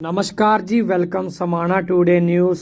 ਨਮਸਕਾਰ ਜੀ, welcome Samana today news.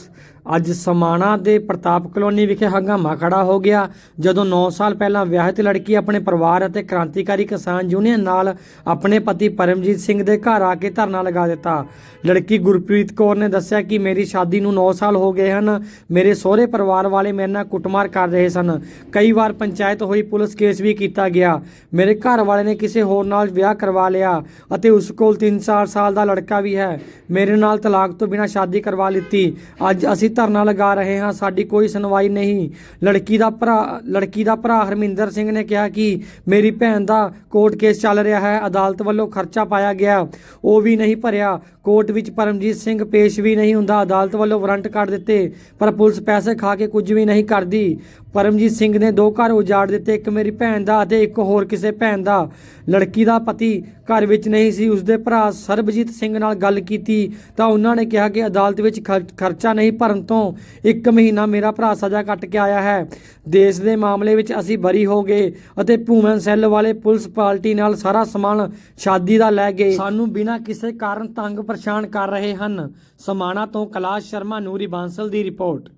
ਅੱਜ ਸਮਾਣਾ ਦੇ ਪ੍ਰਤਾਪ ਕਲੋਨੀ ਵਿਖੇ ਹੰਗਾਮਾ ਖੜਾ ਹੋ ਗਿਆ, ਜਦੋਂ 9 ਸਾਲ ਪਹਿਲਾਂ ਵਿਆਹਿਤ ਲੜਕੀ ਆਪਣੇ ਪਰਿਵਾਰ ਅਤੇ ਕ੍ਰਾਂਤੀਕਾਰੀ ਕਿਸਾਨ ਯੂਨੀਅਨ ਨਾਲ ਆਪਣੇ ਪਤੀ ਪਰਮਜੀਤ ਸਿੰਘ ਦੇ ਘਰ ਆ ਕੇ ਧਰਨਾ ਲਗਾ ਦਿੱਤਾ। ਲੜਕੀ ਗੁਰਪ੍ਰੀਤ ਕੌਰ ਨੇ ਦੱਸਿਆ ਕਿ ਮੇਰੀ ਸ਼ਾਦੀ ਨੂੰ 9 ਸਾਲ ਹੋ ਗਏ ਹਨ, ਮੇਰੇ ਸਹੁਰੇ ਪਰਿਵਾਰ ਵਾਲੇ ਮੇਰੇ ਨਾਲ ਕੁੱਟਮਾਰ ਕਰ ਰਹੇ ਸਨ। ਕਈ ਵਾਰ ਪੰਚਾਇਤ ਹੋਈ ਪੁਲਿਸ ਕੇਸ ਵੀ ਕੀਤਾ ਗਿਆ। ਮੇਰੇ ਘਰ ਵਾਲੇ ਨੇ ਕਿਸੇ ਹੋਰ ਨਾਲ ਵਿਆਹ ਕਰਵਾ ਲਿਆ ਅਤੇ ਉਸ ਕੋਲ 3-4 ਸਾਲ ਦਾ ਲੜਕਾ ਵੀ ਹੈ। ਮੇਰੇ ਨਾਲ ਤਲਾਕ ਤੋਂ ਬਿਨਾਂ ਸ਼ਾਦੀ ਕਰਵਾ ਲਿੱਤੀ। ਅੱਜ ਅਸੀਂ ਧਰਨਾ ਲਗਾ ਰਹੇ ਹਾਂ, ਸਾਡੀ ਕੋਈ ਸੁਣਵਾਈ ਨਹੀਂ। ਲੜਕੀ ਦਾ ਭਰਾ, ਲੜਕੀ ਦਾ ਭਰਾ ਹਰਮਿੰਦਰ ਸਿੰਘ ਨੇ ਕਿਹਾ ਕਿ ਮੇਰੀ ਭੈਣ ਦਾ ਕੋਰਟ ਕੇਸ ਚੱਲ ਰਿਹਾ ਹੈ, ਅਦਾਲਤ ਵੱਲੋਂ ਖਰਚਾ ਪਾਇਆ ਗਿਆ। ਉਹ ਵੀ ਨਹੀਂ ਭਰਿਆ। ਕੋਰਟ ਵਿੱਚ ਪਰਮਜੀਤ ਸਿੰਘ ਪੇਸ਼ ਵੀ ਨਹੀਂ ਹੁੰਦਾ। ਅਦਾਲਤ ਵੱਲੋਂ ਵਾਰੰਟ ਕੱਢ ਦਿੱਤੇ, ਪਰ ਪੁਲਿਸ ਪੈਸੇ ਖਾ ਕੇ ਕੁਝ ਵੀ ਨਹੀਂ ਕਰਦੀ। ਪਰਮਜੀਤ ਸਿੰਘ ਨੇ ਦੋ ਘਰ ਉਜਾੜ ਦਿੱਤੇ, ਇੱਕ ਮੇਰੀ ਭੈਣ ਦਾ ਅਤੇ ਇੱਕ ਹੋਰ ਕਿਸੇ ਭੈਣ ਦਾ। ਲੜਕੀ ਦਾ ਪਤੀ ਘਰ ਵਿੱਚ ਨਹੀਂ ਸੀ, ਉਸਦੇ ਭਰਾ ਸਰਬਜੀਤ ਸਿੰਘ ਨਾਲ ਗੱਲ ਕੀਤੀ। ਤਾਂ ਉਹਨਾਂ ਨੇ ਕਿਹਾ ਕਿ ਅਦਾਲਤ ਵਿੱਚ ਖਰਚਾ ਨਹੀਂ ਭਰਨ ਤੋਂ ਇੱਕ ਮਹੀਨਾ ਮੇਰਾ ਭਰਾ ਸਜ਼ਾ ਕੱਟ ਕੇ ਆਇਆ ਹੈ। ਦੇਸ਼ ਦੇ ਮਾਮਲੇ ਵਿੱਚ ਅਸੀਂ ਬਰੀ ਹੋ ਗਏ ਅਤੇ ਭੂਮਨ ਸੈੱਲ ਵਾਲੇ ਪੁਲਿਸ ਪਾਰਟੀ ਨਾਲ ਸਾਰਾ ਸਮਾਨ ਸ਼ਾਦੀ ਦਾ ਲੈ ਗਏ। ਸਾਨੂੰ ਬਿਨਾਂ ਕਿਸੇ ਕਾਰਨ ਤੰਗ ਪਰੇਸ਼ਾਨ ਕਰ ਰਹੇ ਹਨ। ਸਮਾਣਾ ਤੋਂ ਕੈਲਾਸ਼ ਸ਼ਰਮਾ, ਨੂਰੀ ਬਾਂਸਲ ਦੀ ਰਿਪੋਰਟ।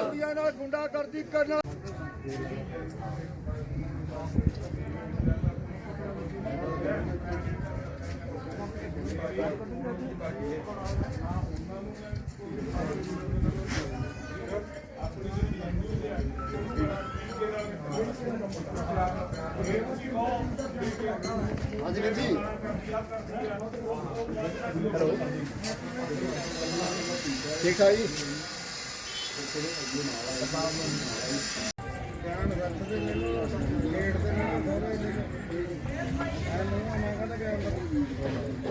ਕੁੜੀਆਂ ਨਾਲ ਗੁੰਡਾਗਰਦੀ ਹਾਂਜੀ ਵੀਰ ਜੀ। ਹੈਲੋ ਠੀਕ ਠਾਕ ਜੀ ਗਿਆਨ ਰੱਖਦੇ ਮੈਨੂੰ ਲੇਟ ਦੇ ਨਾਲ ਸਾਰੇ ਜੀ ਐ ਨਹੀਂ ਮੈਂ ਕਹਿੰਦਾ ਗਿਆਨ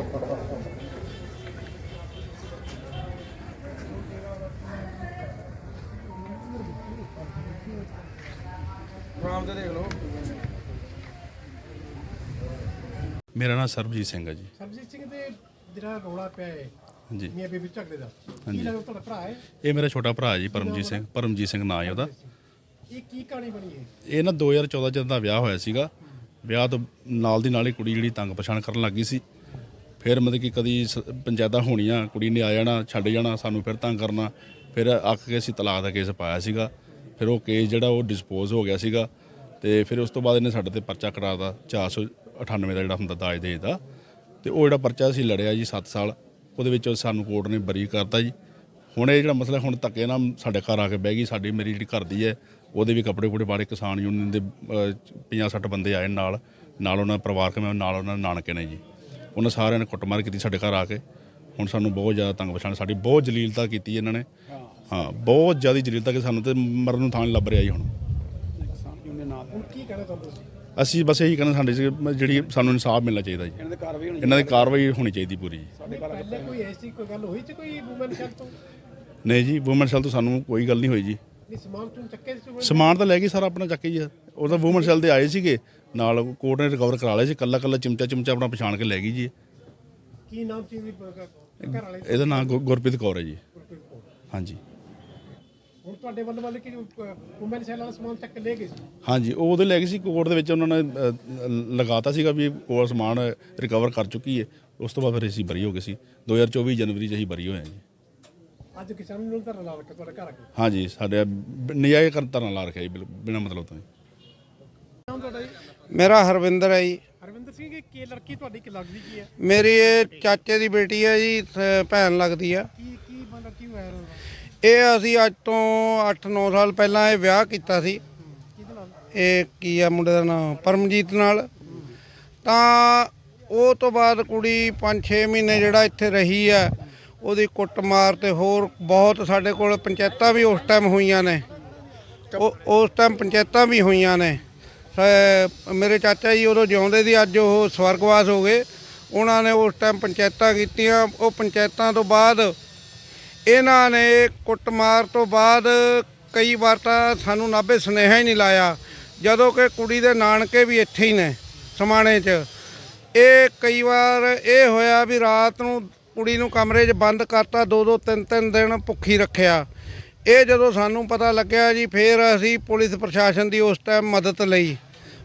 ਰਾਮ ਦੇ ਦੇਖ ਲਓ। ਮੇਰਾ ਨਾਮ ਸਰਬਜੀਤ ਸਿੰਘ ਹੈ ਜੀ। ਸਰਬਜੀਤ ਸਿੰਘ ਦੇ ਜਿਹੜਾ ਰੌਲਾ ਪਿਆ ਹੈ ਹਾਂਜੀ। ਮੀਆਂ ਬੀਬੀ ਝਗੜੇ ਦਾ ਕੀ। ਲੱਗਦਾ ਤੁਹਾਡਾ ਭਰਾ ਹੈ ਇਹ ਮੇਰਾ ਛੋਟਾ ਭਰਾ ਜੀ ਪਰਮਜੀਤ ਸਿੰਘ ਪਰਮਜੀਤ ਸਿੰਘ ਨਾਂ ਹੈ ਉਹਦਾ। ਇਹ ਕੀ ਕਹਾਣੀ ਬਣੀ ਹੈ ਇਹ ਨਾ 2014 ਚ ਦਾ ਵਿਆਹ ਹੋਇਆ ਸੀਗਾ। ਵਿਆਹ ਤੋਂ ਨਾਲ ਦੀ ਨਾਲ ਹੀ ਕੁੜੀ ਜਿਹੜੀ ਤੰਗ ਪਛਾਣ ਕਰਨ ਲੱਗੀ ਸੀ। ਫਿਰ ਮਤਲਬ ਕਿ ਕਦੀ ਸ- ਪੰਚਾਇਤਾਂ ਹੋਣੀਆਂ, ਕੁੜੀ ਨੇ ਆ ਜਾਣਾ, ਛੱਡ ਜਾਣਾ, ਸਾਨੂੰ ਫਿਰ ਤੰਗ ਕਰਨਾ। ਫਿਰ ਅੱਕ ਕੇ ਅਸੀਂ ਤਲਾਕ ਦਾ ਕੇਸ ਪਾਇਆ ਸੀਗਾ। ਫਿਰ ਉਹ ਕੇਸ ਜਿਹੜਾ ਉਹ ਡਿਸਪੋਜ਼ ਹੋ ਗਿਆ ਸੀਗਾ ਤੇ ਫਿਰ ਉਸ ਤੋਂ ਬਾਅਦ ਇਹਨੇ ਸਾਡੇ ਤੇ ਪਰਚਾ ਕਰਾਤਾ 498 ਦਾ ਜਿਹੜਾ ਹੁੰਦਾ ਦਾਜ ਦੇਜ ਦਾ ਤੇ ਉਹ ਜਿਹੜਾ ਪਰਚਾ ਅਸੀਂ ਲੜਿਆ ਜੀ 7 ਸਾਲ, ਉਹਦੇ ਵਿੱਚ ਸਾਨੂੰ ਕੋਰਟ ਨੇ ਬਰੀ ਕਰਤਾ ਜੀ। ਹੁਣ ਇਹ ਜਿਹੜਾ ਮਸਲਾ ਹੁਣ ਧੱਕੇ ਨਾਲ ਸਾਡੇ ਘਰ ਆ ਕੇ ਬਹਿ ਗਈ ਸਾਡੀ ਮੇਰੀ ਜਿਹੜੀ ਘਰ ਦੀ ਹੈ ਉਹਦੇ ਵੀ ਕੱਪੜੇ ਕੁਪੜੇ ਬਾਰੇ ਕਿਸਾਨ ਯੂਨੀਅਨ ਦੇ 50-60 ਬੰਦੇ ਆਏ ਨਾਲ ਨਾਲ ਉਹਨਾਂ ਦਾ ਪਰਿਵਾਰਕ ਮੈਂ ਨਾਲ ਉਹਨਾਂ ਦੇ ਨਾਨਕੇ ਨੇ ਜੀ। ਉਹਨਾਂ ਸਾਰਿਆਂ ਨੇ ਕੁੱਟਮਾਰ ਕੀਤੀ ਸਾਡੇ ਘਰ ਆ ਕੇ। ਹੁਣ ਸਾਨੂੰ ਬਹੁਤ ਜ਼ਿਆਦਾ ਤੰਗ ਪਛਾਣ ਸਾਡੀ ਬਹੁਤ ਜਲੀਲਤਾ ਕੀਤੀ ਇਹਨਾਂ ਨੇ। ਹਾਂ ਬਹੁਤ ਜ਼ਿਆਦਾ ਜਲੀਲਤਾ ਕਿ ਸਾਨੂੰ ਤੇ ਮਰਨ ਨੂੰ ਥਾਂ ਨਹੀਂ ਲੱਭ ਰਿਹਾ ਜੀ ਹੁਣ। ਹੁਣ ਕੀ ਕਹਿਣਾ ਚਾਹੁੰਦੇ ਤੁਸੀਂ ਅਸੀਂ ਬਸ ਇਹੀ ਕਹਿੰਦੇ ਸਾਡੇ ਜਿਹੜੀ ਸਾਨੂੰ ਇਨਸਾਫ ਮਿਲਣਾ ਚਾਹੀਦਾ ਜੀ। ਇਹਨਾਂ ਦੀ ਕਾਰਵਾਈ ਹੋਣੀ ਇਹਨਾਂ ਦੀ ਕਾਰਵਾਈ ਹੋਣੀ ਚਾਹੀਦੀ ਪੂਰੀ ਜੀ। ਪਹਿਲੇ ਕੋਈ ਐਸੀ ਕੋਈ ਗੱਲ ਹੋਈ ਸੀ ਕੋਈ ਵੂਮਨ ਸ਼ੈਲ ਤੋਂ? ਨਹੀਂ ਜੀ ਵੂਮਨ ਸੈਲ ਤੋਂ ਸਾਨੂੰ ਕੋਈ ਗੱਲ ਨਹੀਂ ਹੋਈ ਜੀ। ਸਮਾਨ ਤੋਂ ਲੈ ਗਈ ਸਾਰਾ ਆਪਣਾ ਚੱਕ ਹੀ ਆ ਉਹ ਤਾਂ ਵੂਮਨ ਸੈਲ ਦੇ ਆਏ ਸੀਗੇ। ਨਾਲ ਕੋਰਟ ਨੇ ਰਿਕਵਰ ਕਰਾ ਲਿਆ ਸੀ ਕੱਲਾ ਕੱਲਾ ਚਮਚਾ ਚਮਚਾ ਆਪਣਾ ਪਛਾਣ ਕੇ ਲੈ ਗਈ ਜੀ। ਕੀ ਨਾਮ ਸੀ ਇਹਦੀ ਘਰ ਵਾਲੇ ਇਹਦਾ ਨਾਮ ਗੁਰਪ੍ਰੀਤ ਕੌਰ ਹੈ ਜੀ। ਹਾਂਜੀ। ਹੁਣ ਤੁਹਾਡੇ ਵੱਲੋਂ ਵਾਲੇ ਕਿ ਵੂਮਨ ਸ਼ੈਲ ਵਾਲਾ ਸਮਾਨ ਚੱਕ ਲੈ ਗਏ ਸੀ? ਹਾਂਜੀ ਉਹ ਉਹਦੇ ਲੈ ਗਏ ਸੀ ਕੋਰਟ ਦੇ ਵਿੱਚ ਉਹਨਾਂ ਨੇ ਲਗਾਤਾ ਸੀਗਾ ਵੀ ਕੋਲ ਸਮਾਨ ਰਿਕਵਰ ਕਰ ਚੁੱਕੀ ਹੈ। ਉਸ ਤੋਂ ਬਾਅਦ ਫਿਰ ਅਸੀਂ ਬਰੀ ਹੋ ਗਏ ਸੀ। 2024 ਜਨਵਰੀ 'ਚ ਅਸੀਂ ਬਰੀ ਹੋਏ ਹਾਂ ਜੀ। ਅੱਜ ਕਿਸਾਨ ਨੂੰ ਧਰਨਾ ਲਾ ਰੱਖਿਆ ਤੁਹਾਡੇ ਘਰ ਆ ਕੇ। ਹਾਂਜੀ ਸਾਡੇ ਨਜਾਇਜ਼ ਕਰਨ ਧਰਨਾ ਲਾ ਰੱਖਿਆ ਜੀ ਬਿਲ- ਬਿਨਾਂ ਮਤਲਬ ਤੋਂ ਜੀ। ਨਾਮ ਤੁਹਾਡਾ ਜੀ? ਮੇਰਾ ਹਰਵਿੰਦਰ ਹੈ ਜੀ। ਹਰਵਿੰਦਰ ਸਿੰਘ ਇਹ ਕੀ ਲੜਕੀ ਤੁਹਾਡੀ ਕਿ ਲੱਗਦੀ ਕੀ ਹੈ? ਮੇਰੀ ਇਹ ਚਾਚੇ ਦੀ ਬੇਟੀ ਹੈ ਜੀ ਸ- ਭੈਣ ਲੱਗਦੀ ਆ। ਕੀ ਕੀ ਮਤਲਬ ਕੀ ਹੋਇਆ ਉਹਦਾ ਇਹ ਅਸੀਂ ਅੱਜ ਤੋਂ 8-9 ਸਾਲ ਪਹਿਲਾਂ ਇਹ ਵਿਆਹ ਕੀਤਾ ਸੀ। ਕਿਹਦੇ ਨਾਲ? ਇਹ ਕੀ ਆ ਮੁੰਡੇ ਦਾ ਨਾਮ ਪਰਮਜੀਤ ਨਾਲ। ਤਾਂ ਉਹ ਤੋਂ ਬਾਅਦ ਕੁੜੀ 5-6 ਮਹੀਨੇ ਜਿਹੜਾ ਇੱਥੇ ਰਹੀ ਆ ਉਹਦੀ ਕੁੱਟਮਾਰ ਤੇ ਹੋਰ ਬਹੁਤ ਸਾਡੇ ਕੋਲ ਪੰਚਾਇਤਾਂ ਵੀ ਉਸ ਟਾਈਮ ਹੋਈਆਂ ਨੇ। ਉਹ, ਉਸ ਟਾਈਮ ਪੰਚਾਇਤਾਂ ਵੀ ਹੋਈਆਂ ਨੇ। ਮੇਰੇ ਚਾਚਾ ਜੀ ਉਦੋਂ ਜਿਉਂਦੇ ਸੀ, ਅੱਜ ਉਹ ਸਵਰਗਵਾਸ ਹੋ ਗਏ। ਉਹਨਾਂ ਨੇ ਉਸ ਟਾਈਮ ਪੰਚਾਇਤਾਂ ਕੀਤੀਆਂ। ਉਹ ਪੰਚਾਇਤਾਂ ਤੋਂ ਬਾਅਦ ਇਹਨਾਂ ਨੇ ਕੁੱਟਮਾਰ ਤੋਂ ਬਾਅਦ ਕਈ ਵਾਰ ਤਾਂ ਸਾਨੂੰ ਨਾਭੇ ਸੁਨੇਹਾ ਹੀ ਨਹੀਂ ਲਾਇਆ। ਜਦੋਂ ਕਿ ਕੁੜੀ ਦੇ ਨਾਨਕੇ ਵੀ ਇੱਥੇ ਹੀ ਨੇ, ਸਮਾਣੇ 'ਚ। ਇਹ ਕਈ ਵਾਰ ਇਹ ਹੋਇਆ ਵੀ ਰਾਤ ਨੂੰ ਕੁੜੀ ਨੂੰ ਕਮਰੇ 'ਚ ਬੰਦ ਕਰਤਾ, ਦੋ ਦੋ ਤਿੰਨ ਤਿੰਨ ਦਿਨ ਭੁੱਖੀ ਰੱਖਿਆ। ਇਹ ਜਦੋਂ ਸਾਨੂੰ ਪਤਾ ਲੱਗਿਆ ਜੀ, ਫਿਰ ਅਸੀਂ ਪੁਲਿਸ ਪ੍ਰਸ਼ਾਸਨ ਦੀ ਉਸ ਟਾਈਮ ਮਦਦ ਲਈ।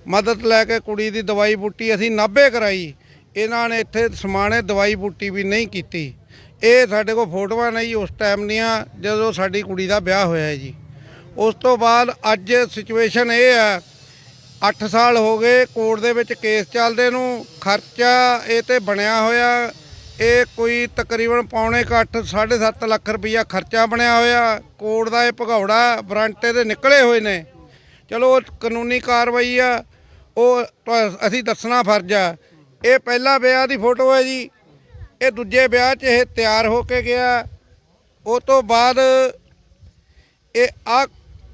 ਮਦਦ ਲੈ ਕੇ ਕੁੜੀ ਦੀ ਦਵਾਈ ਬੂਟੀ ਅਸੀਂ ਨਾਭੇ ਕਰਾਈ। ਇਹਨਾਂ ਨੇ ਇੱਥੇ ਸਮਾਣੇ ਦਵਾਈ ਬੂਟੀ ਵੀ ਨਹੀਂ ਕੀਤੀ। ਇਹ ਸਾਡੇ ਕੋਲ ਫੋਟੋਆਂ ਨਹੀਂ ਉਸ ਟਾਈਮ ਦੀਆਂ, ਜਦੋਂ ਸਾਡੀ ਕੁੜੀ ਦਾ ਵਿਆਹ ਹੋਇਆ ਜੀ। ਉਸ ਤੋਂ ਬਾਅਦ ਅੱਜ ਸਿਚੁਏਸ਼ਨ ਇਹ ਹੈ 8 ਸਾਲ ਹੋ ਗਏ, ਕੋਰਟ ਦੇ ਵਿੱਚ ਕੇਸ ਚੱਲਦੇ ਨੂੰ, ਖਰਚਾ ਇਹ ਤੇ ਬਣਿਆ ਹੋਇਆ। ਇਹ ਕੋਈ ਤਕਰੀਬਨ ਪੌਣੇ ਕੁ ਅੱਠ 7.5 ਲੱਖ ਰੁਪਈਆ ਖਰਚਾ ਬਣਿਆ ਹੋਇਆ। ਕੋਰਟ ਦਾ ਇਹ ਭਗੌੜਾ ਬਰਾਂਟੇ ਦੇ ਨਿਕਲੇ ਹੋਏ ਨੇ। ਚਲੋ, ਉਹ ਕਾਨੂੰਨੀ ਕਾਰਵਾਈ ਆ। ਉਹ ਤੁਹਾ- ਅਸੀਂ ਦੱਸਣਾ ਫਰਜ਼ ਆ। ਇਹ ਪਹਿਲਾ ਵਿਆਹ ਦੀ ਫੋਟੋ ਹੈ ਜੀ। ਇਹ ਦੂਜੇ ਵਿਆਹ 'ਚ ਇਹ ਤਿਆਰ ਹੋ ਕੇ ਗਿਆ। ਉਹ ਤੋਂ ਬਾਅਦ ਇਹ ਆ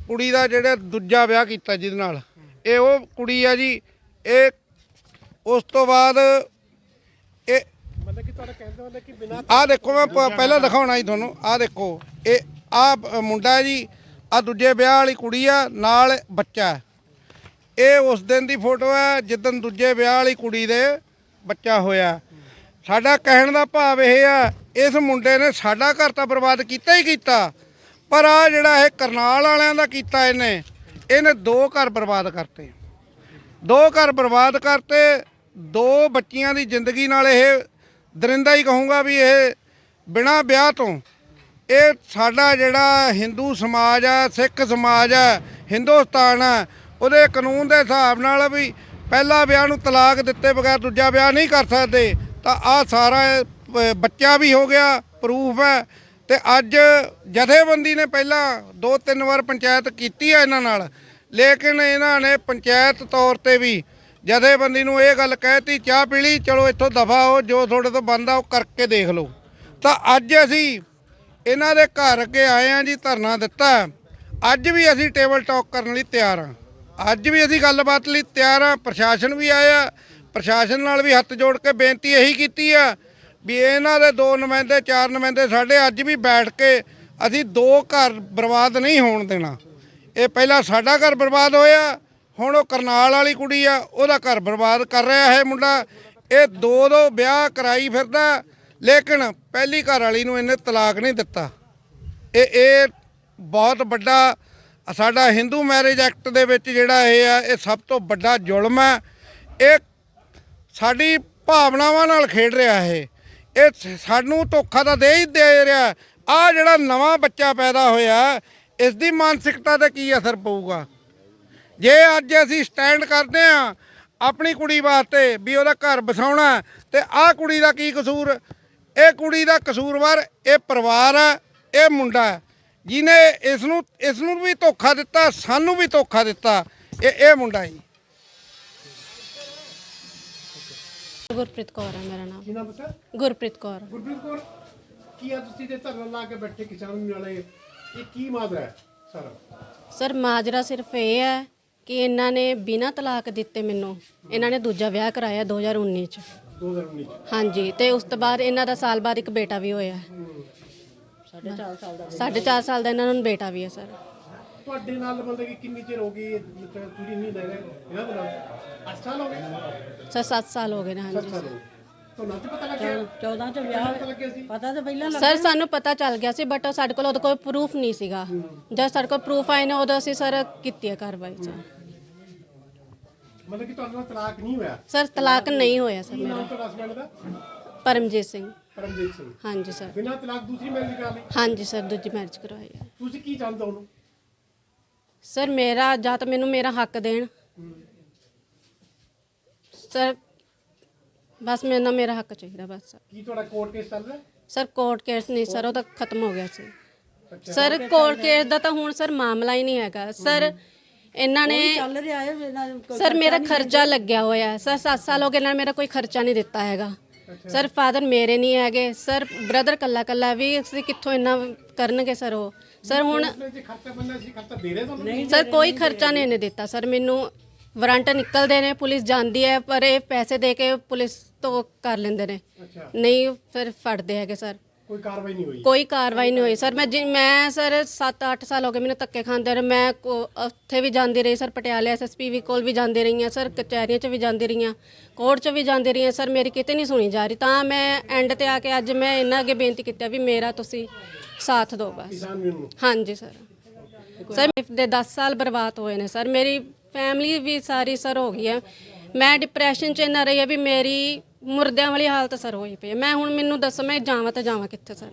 ਕੁੜੀ ਦਾ ਜਿਹੜਾ ਦੂਜਾ ਵਿਆਹ ਕੀਤਾ ਜਿਹਦੇ ਨਾਲ। ਇਹ ਉਹ ਕੁੜੀ ਆ ਜੀ। ਇਹ ਉਸ ਤੋਂ ਬਾਅਦ ਇਹ ਮਤਲਬ ਕਿ ਤੁਹਾਡਾ ਕਹਿੰਦੇ ਮਤਲਬ ਕਿ ਬਿਨਾਂ ਆ ਦੇਖੋ ਮੈਂ ਪ- ਪਹਿਲਾਂ ਦਿਖਾਉਣਾ ਜੀ ਤੁਹਾਨੂੰ। ਆ ਦੇਖੋ, ਇਹ ਆ ਮੁੰਡਾ ਹੈ ਜੀ, ਆ ਦੂਜੇ ਵਿਆਹ ਵਾਲੀ ਕੁੜੀ ਆ, ਨਾਲ ਬੱਚਾ ਹੈ। ਇਹ ਉਸ ਦਿਨ ਦੀ ਫੋਟੋ ਹੈ, ਜਿੱਦਣ ਦੂਜੇ ਵਿਆਹ ਵਾਲੀ ਕੁੜੀ ਦੇ ਬੱਚਾ ਹੋਇਆ। ਸਾਡਾ ਕਹਿਣ ਦਾ ਭਾਵ ਇਹ ਆ, ਇਸ ਮੁੰਡੇ ਨੇ ਸਾਡਾ ਘਰ ਤਾਂ ਬਰਬਾਦ ਕੀਤਾ ਹੀ ਕੀਤਾ, ਪਰ ਆ ਜਿਹੜਾ ਇਹ ਕਰਨਾਲ ਵਾਲਿਆਂ ਦਾ ਕੀਤਾ ਇਹਨੇ ਇਹਨੇ ਦੋ ਘਰ ਬਰਬਾਦ ਕਰਤੇ। ਦੋ ਘਰ ਬਰਬਾਦ ਕਰਤੇ, ਦੋ ਬੱਚੀਆਂ ਦੀ ਜ਼ਿੰਦਗੀ ਨਾਲ ਇਹ ਦਰਿੰਦਾ ਹੀ ਕਹੂੰਗਾ ਵੀ ਇਹ ਬਿਨਾ ਵਿਆਹ ਤੋਂ ਇਹ ਸਾਡਾ ਜਿਹੜਾ ਹਿੰਦੂ ਸਮਾਜ ਆ, ਸਿੱਖ ਸਮਾਜ ਆ, ਹਿੰਦੁਸਤਾਨ ਆ, ਉਹਦੇ ਕਾਨੂੰਨ ਦੇ ਹਿਸਾਬ ਨਾਲ ਵੀ ਪਹਿਲਾ ਵਿਆਹ ਨੂੰ ਤਲਾਕ ਦਿੱਤੇ ਬਗੈਰ ਦੂਜਾ ਵਿਆਹ ਨਹੀਂ ਕਰ ਸਕਦੇ, ਤਾਂ ਆ ਸਾਰਾ ਬੱਚਾ ਵੀ ਹੋ ਗਿਆ, ਪ੍ਰੂਫ ਹੈ ਤੇ ਅੱਜ ਜਥੇਬੰਦੀ ਨੇ ਪਹਿਲਾਂ ਦੋ ਤਿੰਨ ਵਾਰ ਪੰਚਾਇਤ ਕੀਤੀ ਹੈ ਇਹਨਾਂ ਨਾਲ, ਲੇਕਿਨ ਇਹਨਾਂ ਨੇ ਪੰਚਾਇਤ ਤੌਰ ਤੇ ਵੀ ਜਥੇਬੰਦੀ ਨੂੰ ਇਹ ਗੱਲ ਕਹਿਤੀ, ਚਾਹ ਪੀ ਲਈ, ਚਲੋ ਇੱਥੋਂ ਦਫਾ ਹੋ, ਜੋ ਤੁਹਾਡੇ ਤੋਂ ਬੰਦਾ ਉਹ ਕਰਕੇ ਦੇਖ ਲਓ। ਤਾਂ ਅੱਜ ਅਸੀਂ ਇਹਨਾਂ ਦੇ ਘਰ ਅੱਗੇ ਆਏ ਆ ਜੀ, ਧਰਨਾ ਦਿੱਤਾ। ਅੱਜ ਵੀ ਅਸੀਂ ਟੇਬਲ ਟਾਕ ਕਰਨ ਲਈ ਤਿਆਰ ਆ ਅੱਜ ਵੀ ਅਸੀਂ ਗੱਲਬਾਤ ਲਈ ਤਿਆਰ ਆ ਪ੍ਰਸ਼ਾਸਨ ਵੀ ਆਇਆ। ਪ੍ਰਸ਼ਾਸਨ ਨਾਲ ਵੀ ਹੱਥ ਜੋੜ ਕੇ ਬੇਨਤੀ ਇਹੀ ਕੀਤੀ ਆ ਵੀ ਇਹਨਾਂ ਦੇ ਦੋ ਨੁਮਾਇੰਦੇ, ਚਾਰ ਨੁਮਾਇੰਦੇ ਸਾਡੇ ਅੱਜ ਵੀ ਬੈਠ ਕੇ ਅਸੀਂ ਦੋ ਘਰ ਬਰਬਾਦ ਨਹੀਂ ਹੋਣ ਦੇਣਾ। ਇਹ ਪਹਿਲਾਂ ਸਾਡਾ ਘਰ ਬਰਬਾਦ ਹੋਇਆ ਹੁਣ ਉਹ ਕਰਨਾਲ ਵਾਲੀ ਕੁੜੀ ਆ, ਉਹਦਾ ਘਰ ਬਰਬਾਦ ਕਰ ਰਿਹਾ ਹੈ ਮੁੰਡਾ। ਇਹ ਦੋ ਦੋ ਵਿਆਹ ਕਰਾਈ ਫਿਰਦਾ, ਲੇਕਿਨ ਪਹਿਲੀ ਘਰ ਵਾਲੀ ਨੂੰ ਇਹਨੇ ਤਲਾਕ ਨਹੀਂ ਦਿੱਤਾ। ਇਹ ਇਹ ਬਹੁਤ ਵੱਡਾ, ਸਾਡਾ ਹਿੰਦੂ ਮੈਰਿਜ ਐਕਟ ਦੇ ਵਿੱਚ ਜਿਹੜਾ ਇਹ ਆ, ਇਹ ਸਭ ਤੋਂ ਵੱਡਾ ਜ਼ੁਲਮ ਹੈ ਇਹ ਸਾਡੀ ਭਾਵਨਾਵਾਂ ਨਾਲ ਖੇਡ ਰਿਹਾ ਹੈ ਇਹ ਸਾਨੂੰ ਧੋਖਾ ਤਾਂ ਦੇ ਹੀ ਦੇ ਰਿਹਾ। ਆ ਜਿਹੜਾ ਨਵਾਂ ਬੱਚਾ ਪੈਦਾ ਹੋਇਆ, ਇਸ ਦੀ ਮਾਨਸਿਕਤਾ ਤੇ ਕੀ ਅਸਰ ਪਊਗਾ? ਜੇ ਅੱਜ ਅਸੀਂ ਸਟੈਂਡ ਕਰਦੇ ਆ ਆਪਣੀ ਕੁੜੀ ਵਾਸਤੇ ਵੀ ਉਹਦਾ ਘਰ ਬਸਾਉਣਾ ਤੇ ਆਹ ਕੁੜੀ ਦਾ ਕੀ ਕਸੂਰ? ਇਹ ਕੁੜੀ ਦਾ ਕਸੂਰਵਾਰ ਇਹ ਪਰਿਵਾਰ ਹੈ ਇਹ ਮੁੰਡਾ ਹੈ। ਜਿਹਨੇ ਇਸ ਨੂੰ ਇਸ ਨੂੰ ਵੀ ਧੋਖਾ ਦਿੱਤਾ ਸਾਨੂੰ ਵੀ ਧੋਖਾ ਦਿੱਤਾ ਇਹ ਇਹ ਮੁੰਡਾ ਜੀ ਗੁਰਪ੍ਰੀਤ ਕੌਰ ਹੈ ਮੇਰਾ ਨਾਮ। ਕੀ ਨਾਮ ਬਤਾ ਗੁਰਪ੍ਰੀਤ ਕੌਰ। ਗੁਰਪ੍ਰੀਤ ਕੌਰ ਕੀ ਆ ਤੁਸੀਂ ਤੇ ਧਰਨਾ ਲਾ ਕੇ ਬੈਠੇ ਕਿਸਾਨ ਵਾਲੇ? ਇਹ ਕੀ ਮਾਜਰਾ ਹੈ ਸਾਰਾ? ਸਰ ਮਾਜਰਾ ਸਿਰਫ ਇਹ ਹੈ ਕਿ ਇਹਨਾਂ ਨੇ ਬਿਨਾਂ ਤਲਾਕ ਦਿੱਤੇ ਮੈਨੂੰ ਇਹਨਾਂ ਨੇ ਦੂਜਾ ਵਿਆਹ ਕਰਾਇਆ 2019 ਚ। 2019 ਚ। ਹਾਂਜੀ ਤੇ ਉਸ ਤੋਂ ਬਾਅਦ ਇਹਨਾਂ ਦਾ ਸਾਲ ਬਾਅਦ ਇੱਕ ਬੇਟਾ ਵੀ ਹੋਇਆ। ਹੈ 4.5 ਸਾਲ ਦਾ 4.5 ਸਾਲ ਦਾ ਇਹਨਾਂ ਨੂੰ ਬੇਟਾ ਵੀ ਹੈ ਸਰ। ਤੁਹਾਡੇ ਨਾਲ ਮਤਲਬ ਕਿ ਕਿੰਨੀ ਚਿਰ ਹੋ ਗਈ ਤੁਸੀਂ ਨਹੀਂ ਲੈ ਰਹੇ ਇਹਨਾਂ ਦੇ ਨਾਲ 8 ਸਾਲ ਹੋ ਗਏ? ਸਰ 7 ਸਾਲ ਹੋ ਗਏ ਨੇ ਹਾਂਜੀ ਤੁਹਾਨੂੰ ਪਤਾ ਲੱਗਿਆ? 14 ਚ ਵਿਆਹ ਪਤਾ ਤਾਂ ਪਹਿਲਾਂ ਸਰ ਸਾਨੂੰ ਪਤਾ ਚੱਲ ਗਿਆ ਸੀ ਬਟ ਸਾਡੇ ਕੋਲ ਉਹਦਾ ਕੋਈ ਪ੍ਰੂਫ ਨਹੀਂ ਸੀਗਾ। ਜਦ ਸਾਡੇ ਕੋਲ ਪ੍ਰੂਫ ਆਏ ਨੇ ਉਦੋਂ ਅਸੀਂ ਸਰ ਕੀਤੀ ਹੈ ਕਾਰਵਾਈ ਸਰ। ਮਤਲਬ ਕਿ ਤੁਹਾਡੇ ਨਾਲ ਤਲਾਕ ਨਹੀਂ ਹੋਇਆ? ਸਰ ਤਲਾਕ ਨਹੀਂ ਹੋਇਆ ਸਰ ਮੇਰਾ। ਤੁਹਾਡਾ ਹਸਬੰਡ ਦਾ? ਪਰਮਜੀਤ ਸਿੰਘ। ਪਰਮਜੀਤ ਸਿੰਘ। ਹਾਂਜੀ ਸਰ। ਬਿਨਾਂ ਤਲਾਕ ਦੂਸਰੀ ਮੈਰਿਜ ਕਰਾ ਲਈ? ਹਾਂਜੀ ਸਰ ਦੂਜੀ ਮੈਰਿਜ ਕਰਵਾਈ ਹੈ ਤੁਸੀਂ ਕੀ ਚਾਹੁੰਦੇ ਹੋ ਉਹਨੂੰ? ਸਰ ਮੇਰਾ ਜਾਂ ਤਾਂ ਮੈਨੂੰ ਮੇਰਾ ਹੱਕ ਦੇਣ। ਸਰ ਬਸ ਮੈਨੂੰ ਨਾ ਮੇਰਾ ਹੱਕ ਚਾਹੀਦਾ ਬਸ ਕੀ ਤੁਹਾਡਾ ਕੋਰਟ ਕੇਸ ਚੱਲ ਰਿਹਾ? ਸਰ ਕੋਰਟ ਕੇਸ ਨਹੀਂ ਸਰ ਉਹ ਤਾਂ ਖਤਮ ਹੋ ਗਿਆ ਸੀ। ਸਰ ਕੋਰਟ ਕੇਸ ਦਾ ਤਾਂ ਹੁਣ ਸਰ ਮਾਮਲਾ ਹੀ ਨਹੀਂ ਹੈਗਾ। ਸਰ ਇਹਨਾਂ ਨੇ ਚੱਲ ਰਿਹਾ ਹੈ ਇਹਨਾਂ ਨੂੰ ਕੋਈ ਸਰ ਮੇਰਾ ਖਰਚਾ ਲੱਗਿਆ ਹੋਇਆ ਹੈ। ਸਰ 7 ਸਾਲ ਹੋ ਗਏ ਨਾਲ ਮੇਰਾ ਕੋਈ ਖਰਚਾ ਨਹੀਂ ਦਿੱਤਾ ਹੈਗਾ। ਸਰ ਫਾਦਰ ਮੇਰੇ ਨਹੀਂ ਹੈਗੇ। ਸਰ ਬ੍ਰਦਰ ਕੱਲਾ ਕੱਲਾ ਵੀ ਅਸੀਂ ਕਿੱਥੋਂ ਇੰਨਾ ਕਰਨਗੇ ਸਰ ਉਹ? ਸਰ ਹੁਣ ਉਸਨੇ ਜੇ ਖਰਚਾ ਬੰਦਾ ਸੀ ਖਰਚਾ ਦੇ ਰਹੇ ਤੁਹਾਨੂੰ? ਸਰ ਕੋਈ ਖਰਚਾ ਨਹੀਂ। ਇਹਨੇ ਦਿੱਤਾ। ਸਰ ਮੈਨੂੰ ਵਾਰੰਟ ਨਿਕਲਦੇ ਨੇ ਪੁਲਿਸ ਜਾਂਦੀ ਹੈ ਪਰ ਇਹ ਪੈਸੇ ਦੇ ਕੇ ਪੁਲਿਸ ਤੋਂ ਕਰ ਲੈਂਦੇ ਨੇ। ਅੱਛਾ। ਨਹੀਂ ਫਿਰ ਫੜਦੇ ਹੈਗੇ ਸਰ। ਕੋਈ ਕਾਰਵਾਈ ਨਹੀਂ ਹੋਈ? ਕੋਈ ਕਾਰਵਾਈ ਨਹੀਂ ਹੋਈ ਸਰ। ਮੈਂ ਜਿ- ਮੈਂ ਸਰ 7-8 ਸਾਲ ਹੋ ਗਏ ਮੈਨੂੰ ਧੱਕੇ ਖਾਂਦੇ ਰਹੇ। ਮੈਂ ਕੋ- ਉੱਥੇ ਵੀ ਜਾਂਦੀ ਰਹੀ ਸਰ ਪਟਿਆਲੇ ਐਸਐਸਪੀ ਵੀ ਕੋਲ ਵੀ ਜਾਂਦੀ ਰਹੀ ਹਾਂ ਸਰ ਕਚਹਿਰੀਆਂ 'ਚ ਵੀ ਜਾਂਦੀ ਰਹੀ ਹਾਂ ਕੋਰਟ 'ਚ ਵੀ ਜਾਂਦੀ ਰਹੀ ਹਾਂ ਸਰ। ਮੇਰੀ ਕਿਤੇ ਨਹੀਂ ਸੁਣੀ ਜਾ ਰਹੀ। ਤਾਂ ਮੈਂ ਐਂਡ ਤੇ ਆ ਕੇ ਅੱਜ ਮੈਂ ਇਹਨਾਂ ਅੱਗੇ ਬੇਨਤੀ ਕੀਤੀ ਆ ਵੀ ਮੇਰਾ ਤੁਸੀਂ ਸਾਥ ਦਿਓ ਬਸ। ਕਿਸਾਨ ਯੂਨੀਅਨ ਨੂੰ? ਹਾਂਜੀ ਸਰ। ਸਰ ਮੇਰੇ ਦੇ 10 ਸਾਲ ਬਰਬਾਦ ਹੋਏ ਨੇ ਸਰ। ਮੇਰੀ ਫੈਮਿਲੀ ਵੀ ਸਾਰੀ ਸਰ ਹੋ ਗਈ ਹੈ। ਮੈਂ ਡਿਪਰੈਸ਼ਨ ਚ ਇੰਨਾ ਰਹੀ ਹੈ ਵੀ ਮੇਰੀ ਮੁਰਦਿਆਂ ਵਾਲੀ ਹਾਲਤ ਸਰ ਹੋਈ ਪਈ ਹੈ। ਮੈਂ ਹੁਣ ਮੈਨੂੰ ਦੱਸੋ, ਮੈਂ ਜਾਵਾਂ ਤਾਂ ਜਾਵਾਂ ਕਿੱਥੇ ਸਰ